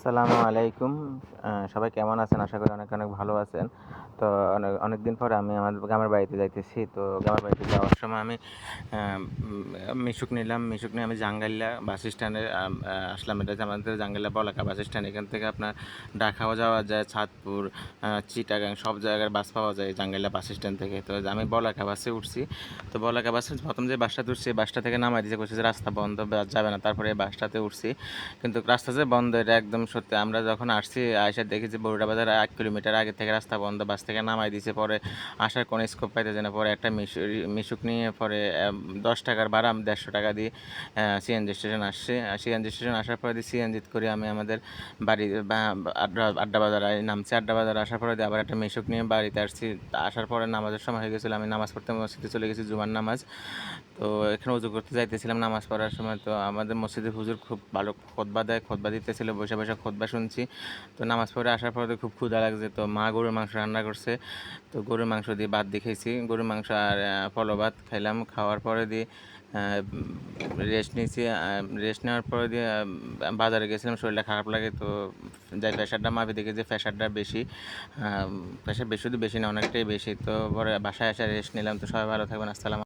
আসসালামু আলাইকুম। সবাই কেমন আছেন? আশা করি অনেক অনেক ভালো আছেন। তো অনেক অনেক দিন পরে আমি আমার গ্রামের বাড়িতে যাইতেছি। তো গ্রামের বাড়িতে যাওয়ার সময় আমি মিশুক নিলাম। মিশুক নিয়ে আমি জাঙ্গাইলা বাস স্ট্যান্ডে আসলাম। এটা আমাদের জাঙ্গাইলা বলাকা বাস স্ট্যান্ড। এখান থেকে আপনার ঢাকাও যাওয়া যায়, ছাদপুর চিটাগাং, সব জায়গার বাস পাওয়া যায় জাঙ্গাইলা বাস স্ট্যান্ড থেকে। তো আমি বলাকা বাসে উঠছি। তো বলাকা বাসে প্রথম যে বাসটাতে উঠছি বাসটা থেকে নামাই দিয়েছে করছে যে রাস্তা বন্ধ যাবে না। তারপরে এই বাসটাতে উঠছি। কিন্তু রাস্তা যে বন্ধ, এটা একদম সত্যি আমরা যখন আসছি দেখি যে বরুড়া বাজার এক কিলোমিটার আগে থেকে রাস্তা বন্ধ, বাস থেকে নামাই দিয়েছে পরে আসার কোনো স্কোপ পাইতেছে না পরে একটা মিশু, মিশুক নিয়ে পরে দশ টাকার ভাড়া দেড়শো টাকা দিয়ে সিএনজি স্টেশন আসছে। সিএনজি স্টেশন আসার পরে দিয়ে সিএনজি করে আমি আমাদের বাড়ি আড্ডা আড্ডা বাজার নামছি। আড্ডা বাজার আসার পরে দিয়ে আবার একটা মিশুক নিয়ে বাড়িতে আসছি। আসার পরে নামাজের সময় হয়ে গেছিল। আমি নামাজ পড়তে মসজিদে চলে গেছি, জুমার নামাজ। তো এখানে উজু করতে যাইতেছিলাম নামাজ পড়ার সময়। তো আমাদের মসজিদের হুজুর খুব ভালো খোদবা দেয় খোদবা দিতেছিল। বসে বসে খোদবা শুনছি। তো নামাজ পড়ে আসার পরে খুব ক্ষুধা লাগছে। তো মা গরুর মাংস রান্না করছে। তো গরুর মাংস দিয়ে ভাত দিয়ে খেয়েছি গরুর মাংস আর পলো ভাত খাইলাম। খাওয়ার পরে দিয়ে রেস্ট নিয়েছি। রেস্ট নেওয়ার পরে দিয়ে বাজারে গেছিলাম। শরীরটা খারাপ লাগে। তো যাই প্রেশারটা মাপে দেখি যে প্রেশারটা বেশি। প্রেশার বেশি, শুধু বেশি না, অনেকটাই বেশি। তো পরে বাসায় এসে রেস্ট নিলাম। তো সবাই ভালো থাকবেন। আসসালাম